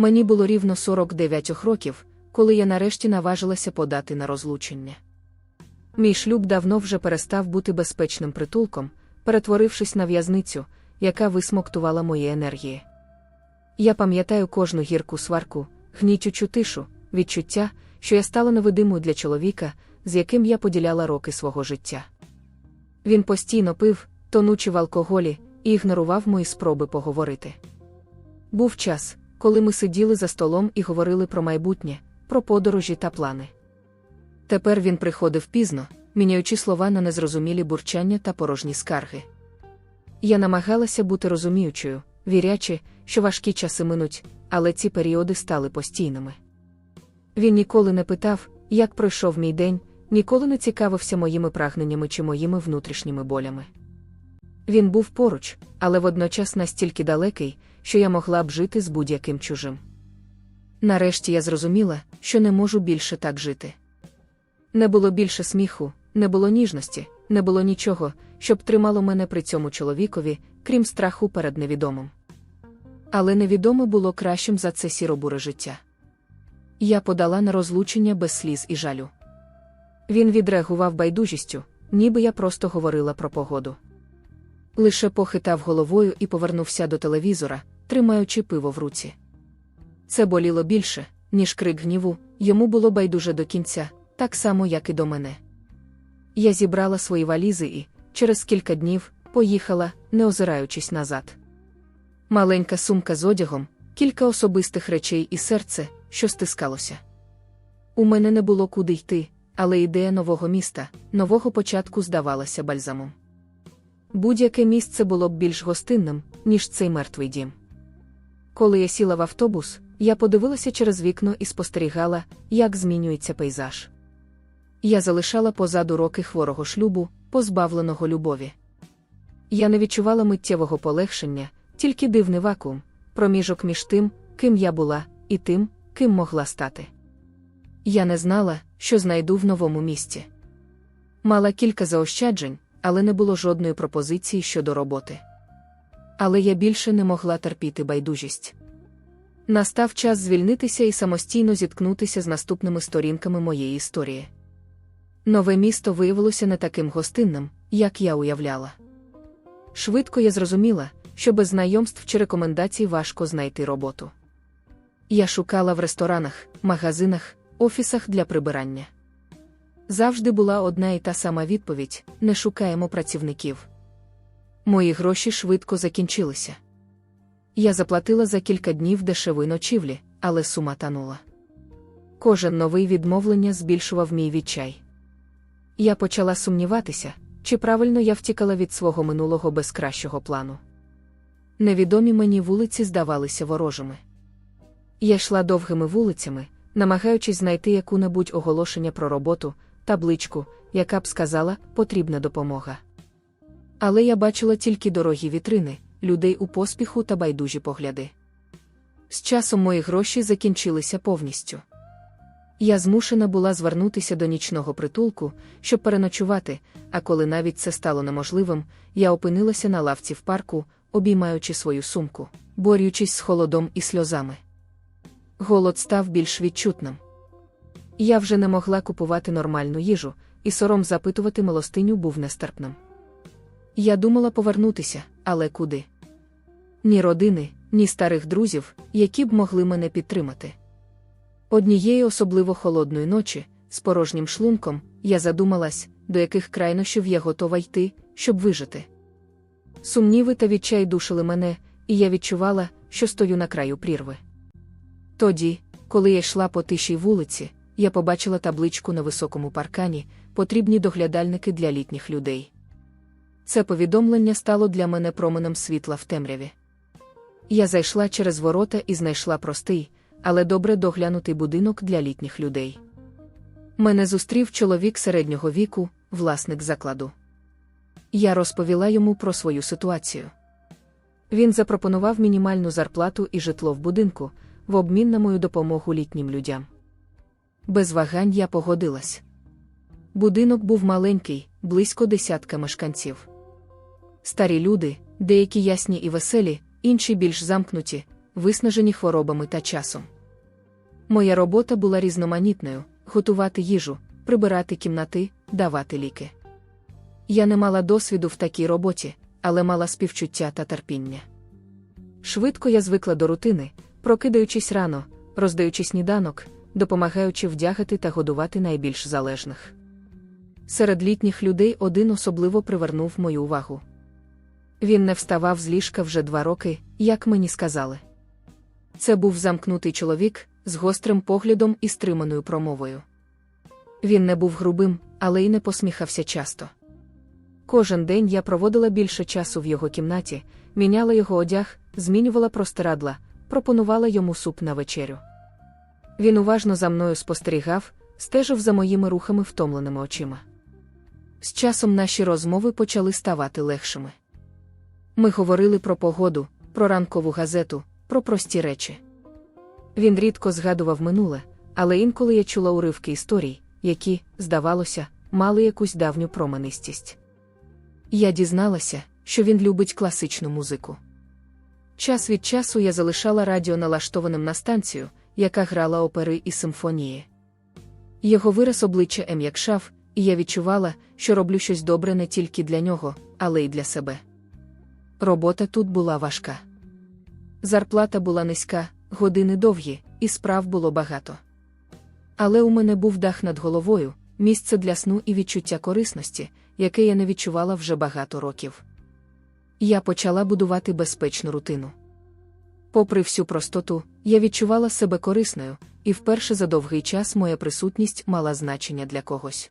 Мені було рівно 49 років, коли я нарешті наважилася подати на розлучення. Мій шлюб давно вже перестав бути безпечним притулком, перетворившись на в'язницю, яка висмоктувала мої енергії. Я пам'ятаю кожну гірку сварку, гнітючу тишу, відчуття, що я стала невидимою для чоловіка, з яким я поділяла роки свого життя. Він постійно пив, тонучи в алкоголі, і ігнорував мої спроби поговорити. Був час, коли ми сиділи за столом і говорили про майбутнє, про подорожі та плани. Тепер він приходив пізно, міняючи слова на незрозумілі бурчання та порожні скарги. Я намагалася бути розуміючою, вірячи, що важкі часи минуть, але ці періоди стали постійними. Він ніколи не питав, як пройшов мій день, ніколи не цікавився моїми прагненнями чи моїми внутрішніми болями. Він був поруч, але водночас настільки далекий, що я могла б жити з будь-яким чужим. Нарешті я зрозуміла, що не можу більше так жити. Не було більше сміху, не було ніжності, не було нічого, щоб тримало мене при цьому чоловікові, крім страху перед невідомим. Але невідоме було кращим за це сіробуре життя. Я подала на розлучення без сліз і жалю. Він відреагував байдужістю, ніби я просто говорила про погоду. Лише похитав головою і повернувся до телевізора, тримаючи пиво в руці. Це боліло більше, ніж крик гніву, йому було байдуже до кінця, так само, як і до мене. Я зібрала свої валізи і, через кілька днів, поїхала, не озираючись назад. Маленька сумка з одягом, кілька особистих речей і серце, що стискалося. У мене не було куди йти, але ідея нового міста, нового початку здавалася бальзамом. Будь-яке місце було б більш гостинним, ніж цей мертвий дім. Коли я сіла в автобус, я подивилася через вікно і спостерігала, як змінюється пейзаж. Я залишала позаду роки хворого шлюбу, позбавленого любові. Я не відчувала миттєвого полегшення, тільки дивний вакуум, проміжок між тим, ким я була, і тим, ким могла стати. Я не знала, що знайду в новому місці. Мала кілька заощаджень, але не було жодної пропозиції щодо роботи. Але я більше не могла терпіти байдужість. Настав час звільнитися і самостійно зіткнутися з наступними сторінками моєї історії. Нове місто виявилося не таким гостинним, як я уявляла. Швидко я зрозуміла, що без знайомств чи рекомендацій важко знайти роботу. Я шукала в ресторанах, магазинах, офісах для прибирання. Завжди була одна і та сама відповідь: не шукаємо працівників. Мої гроші швидко закінчилися. Я заплатила за кілька днів дешевої ночівлі, але сума танула. Кожен новий відмовлення збільшував мій відчай. Я почала сумніватися, чи правильно я втікала від свого минулого без кращого плану. Невідомі мені вулиці здавалися ворожими. Я йшла довгими вулицями, намагаючись знайти яку-небудь оголошення про роботу, табличку, яка б сказала, потрібна допомога. Але я бачила тільки дорогі вітрини, людей у поспіху та байдужі погляди. З часом мої гроші закінчилися повністю. Я змушена була звернутися до нічного притулку, щоб переночувати, а коли навіть це стало неможливим, я опинилася на лавці в парку, обіймаючи свою сумку, борючись з холодом і сльозами. Голод став більш відчутним. Я вже не могла купувати нормальну їжу, і сором запитувати милостиню був нестерпним. Я думала повернутися, але куди? Ні родини, ні старих друзів, які б могли мене підтримати. Однієї особливо холодної ночі, з порожнім шлунком, я задумалась, до яких крайнощів я готова йти, щоб вижити. Сумніви та відчай душили мене, і я відчувала, що стою на краю прірви. Тоді, коли я йшла по тишій вулиці, я побачила табличку на високому паркані, потрібні доглядальники для літніх людей. Це повідомлення стало для мене променем світла в темряві. Я зайшла через ворота і знайшла простий, але добре доглянутий будинок для літніх людей. Мене зустрів чоловік середнього віку, власник закладу. Я розповіла йому про свою ситуацію. Він запропонував мінімальну зарплату і житло в будинку в обмін на мою допомогу літнім людям. Без вагань я погодилась. Будинок був маленький, близько десятка мешканців. Старі люди, деякі ясні і веселі, інші більш замкнуті, виснажені хворобами та часом. Моя робота була різноманітною готувати їжу, прибирати кімнати, давати ліки. Я не мала досвіду в такій роботі, але мала співчуття та терпіння. Швидко я звикла до рутини, прокидаючись рано, роздаючи сніданок, допомагаючи вдягати та годувати найбільш залежних. Серед літніх людей один особливо привернув мою увагу. Він не вставав з ліжка вже два роки, як мені сказали. Це був замкнутий чоловік з гострим поглядом і стриманою промовою. Він не був грубим, але й не посміхався часто. Кожен день я проводила більше часу в його кімнаті, міняла його одяг, змінювала простирадла, пропонувала йому суп на вечерю. Він уважно за мною спостерігав, стежив за моїми рухами втомленими очима. З часом наші розмови почали ставати легшими. Ми говорили про погоду, про ранкову газету, про прості речі. Він рідко згадував минуле, але інколи я чула уривки історій, які, здавалося, мали якусь давню променистість. Я дізналася, що він любить класичну музику. Час від часу я залишала радіо налаштованим на станцію, яка грала опери і симфонії. Його вираз обличчя ем'якшав, і я відчувала, що роблю щось добре не тільки для нього, але й для себе. Робота тут була важка. Зарплата була низька, години довгі, і справ було багато. Але у мене був дах над головою, місце для сну і відчуття корисності, яке я не відчувала вже багато років. Я почала будувати безпечну рутину. Попри всю простоту, я відчувала себе корисною, і вперше за довгий час моя присутність мала значення для когось.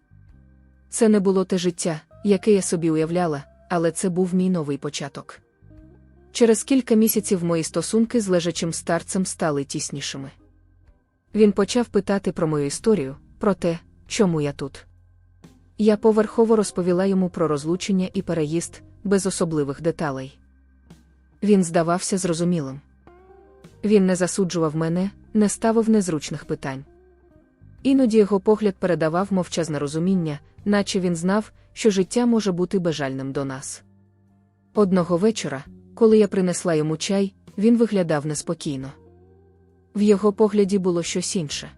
Це не було те життя, яке я собі уявляла, але це був мій новий початок. Через кілька місяців мої стосунки з лежачим старцем стали тіснішими. Він почав питати про мою історію, про те, чому я тут. Я поверхово розповіла йому про розлучення і переїзд, без особливих деталей. Він здавався зрозумілим. Він не засуджував мене, не ставив незручних питань. Іноді його погляд передавав мовчазне розуміння, наче він знав, що життя може бути бажальним до нас. Одного вечора, коли я принесла йому чай, він виглядав неспокійно. В його погляді було щось інше.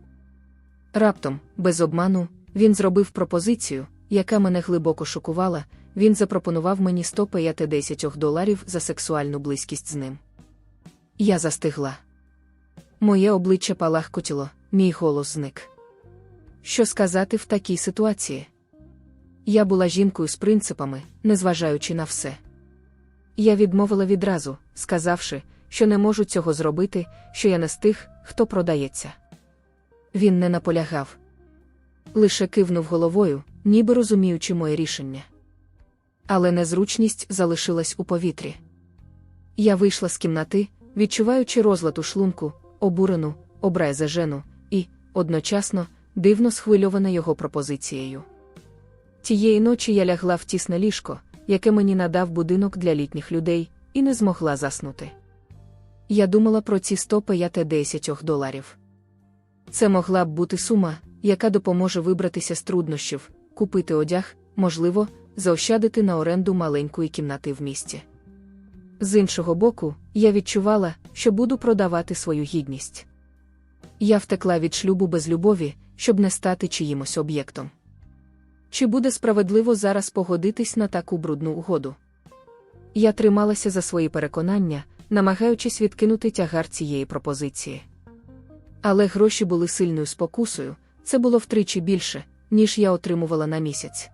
Раптом, без обману, він зробив пропозицію, яка мене глибоко шокувала. Він запропонував мені 150 доларів за сексуальну близькість з ним. Я застигла. Моє обличчя палахкотіло, мій голос зник. Що сказати в такій ситуації? Я була жінкою з принципами, незважаючи на все. Я відмовила відразу, сказавши, що не можу цього зробити, що я не з тих, хто продається. Він не наполягав. Лише кивнув головою, ніби розуміючи моє рішення. Але незручність залишилась у повітрі. Я вийшла з кімнати, відчуваючи розлад у шлунку, обурену, образежену і, одночасно, дивно схвильована його пропозицією. Тієї ночі я лягла в тісне ліжко, яке мені надав будинок для літніх людей, і не змогла заснути. Я думала про ці 150 доларів. Це могла б бути сума, яка допоможе вибратися з труднощів, купити одяг, можливо, заощадити на оренду маленької кімнати в місті. З іншого боку, я відчувала, що буду продавати свою гідність. Я втекла від шлюбу без любові, щоб не стати чиїмось об'єктом. Чи буде справедливо зараз погодитись на таку брудну угоду? Я трималася за свої переконання, намагаючись відкинути тягар цієї пропозиції. Але гроші були сильною спокусою, це було втричі більше, ніж я отримувала на місяць.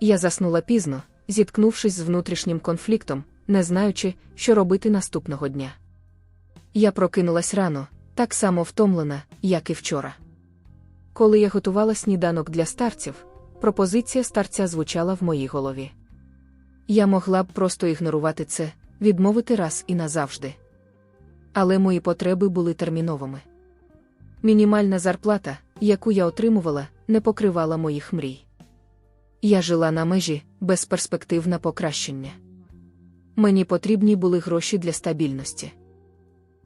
Я заснула пізно, зіткнувшись з внутрішнім конфліктом, не знаючи, що робити наступного дня. Я прокинулась рано, так само втомлена, як і вчора. Коли я готувала сніданок для старців, пропозиція старця звучала в моїй голові. Я могла б просто ігнорувати це, відмовити раз і назавжди. Але мої потреби були терміновими. Мінімальна зарплата, яку я отримувала, не покривала моїх мрій. Я жила на межі, без перспектив на покращення. Мені потрібні були гроші для стабільності.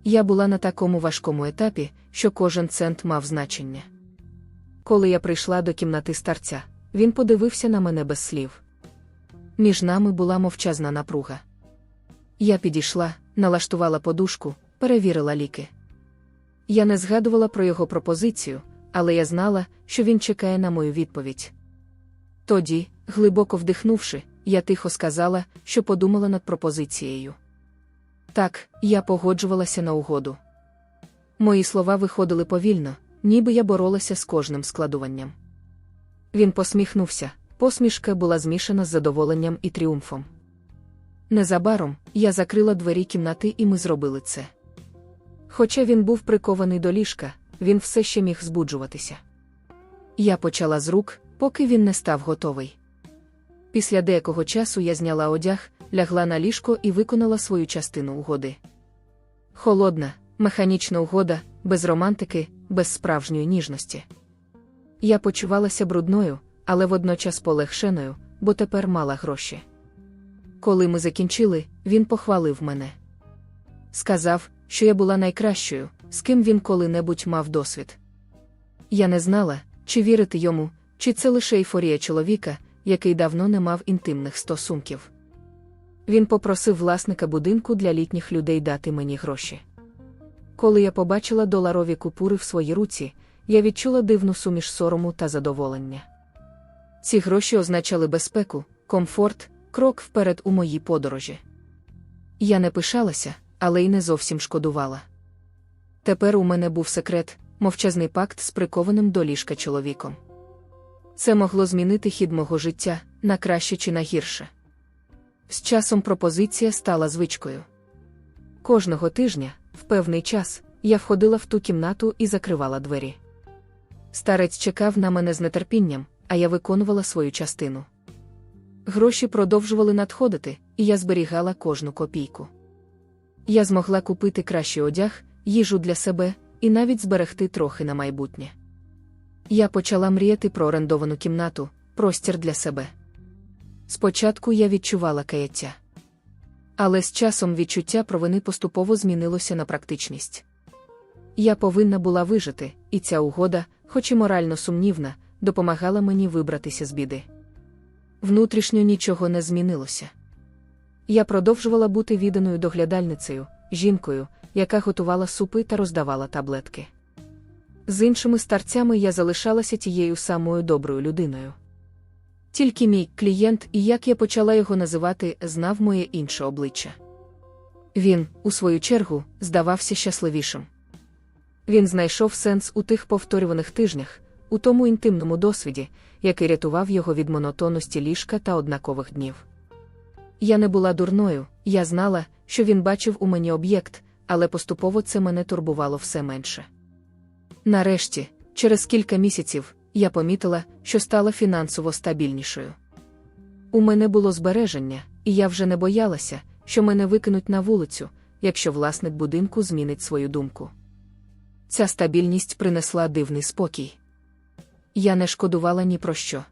Я була на такому важкому етапі, що кожен цент мав значення. Коли я прийшла до кімнати старця, він подивився на мене без слів. Між нами була мовчазна напруга. Я підійшла, налаштувала подушку, перевірила ліки. Я не згадувала про його пропозицію, але я знала, що він чекає на мою відповідь. Тоді, глибоко вдихнувши, я тихо сказала, що подумала над пропозицією. Так, я погоджувалася на угоду. Мої слова виходили повільно, ніби я боролася з кожним складуванням. Він посміхнувся, посмішка була змішана з задоволенням і тріумфом. Незабаром я закрила двері кімнати, і ми зробили це. Хоча він був прикований до ліжка, він все ще міг збуджуватися. Я почала з рук, поки він не став готовий. Після деякого часу я зняла одяг, лягла на ліжко і виконала свою частину угоди. Холодна, механічна угода, без романтики, без справжньої ніжності. Я почувалася брудною, але водночас полегшеною, бо тепер мала гроші. Коли ми закінчили, він похвалив мене. Сказав, що я була найкращою, з ким він коли-небудь мав досвід. Я не знала, чи вірити йому, чи це лише ейфорія чоловіка, який давно не мав інтимних стосунків. Він попросив власника будинку для літніх людей дати мені гроші. Коли я побачила доларові купюри в своїй руці, я відчула дивну суміш сорому та задоволення. Ці гроші означали безпеку, комфорт, крок вперед у моїй подорожі. Я не пишалася, але й не зовсім шкодувала. Тепер у мене був секрет, мовчазний пакт з прикованим до ліжка чоловіком. Це могло змінити хід мого життя на краще чи на гірше. З часом пропозиція стала звичкою. Кожного тижня, в певний час, я входила в ту кімнату і закривала двері. Старець чекав на мене з нетерпінням, а я виконувала свою частину. Гроші продовжували надходити, і я зберігала кожну копійку. Я змогла купити кращий одяг, їжу для себе і навіть зберегти трохи на майбутнє. Я почала мріяти про орендовану кімнату, простір для себе. Спочатку я відчувала каяття. Але з часом відчуття провини поступово змінилося на практичність. Я повинна була вижити, і ця угода, хоч і морально сумнівна, допомагала мені вибратися з біди. Внутрішньо нічого не змінилося. Я продовжувала бути відданою доглядальницею, жінкою, яка готувала супи та роздавала таблетки. З іншими старцями я залишалася тією самою доброю людиною. Тільки мій клієнт, і як я почала його називати, знав моє інше обличчя. Він, у свою чергу, здавався щасливішим. Він знайшов сенс у тих повторюваних тижнях, у тому інтимному досвіді, який рятував його від монотонності ліжка та однакових днів. Я не була дурною, я знала, що він бачив у мені об'єкт, але поступово це мене турбувало все менше. Нарешті, через кілька місяців, я помітила, що стала фінансово стабільнішою. У мене було збереження, і я вже не боялася, що мене викинуть на вулицю, якщо власник будинку змінить свою думку. Ця стабільність принесла дивний спокій. Я не шкодувала ні про що.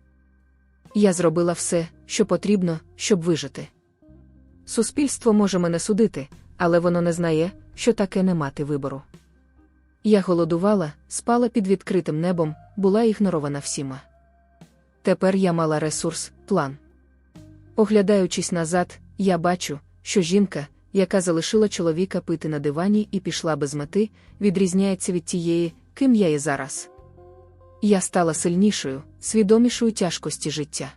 Я зробила все, що потрібно, щоб вижити. Суспільство може мене судити, але воно не знає, що таке не мати вибору. Я голодувала, спала під відкритим небом, була ігнорована всіма. Тепер я мала ресурс, план. Оглядаючись назад, я бачу, що жінка, яка залишила чоловіка пити на дивані і пішла без мети, відрізняється від тієї, ким я є зараз. Я стала сильнішою, свідомішою тяжкості життя.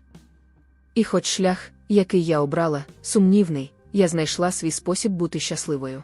І хоч шлях, який я обрала, сумнівний, я знайшла свій спосіб бути щасливою.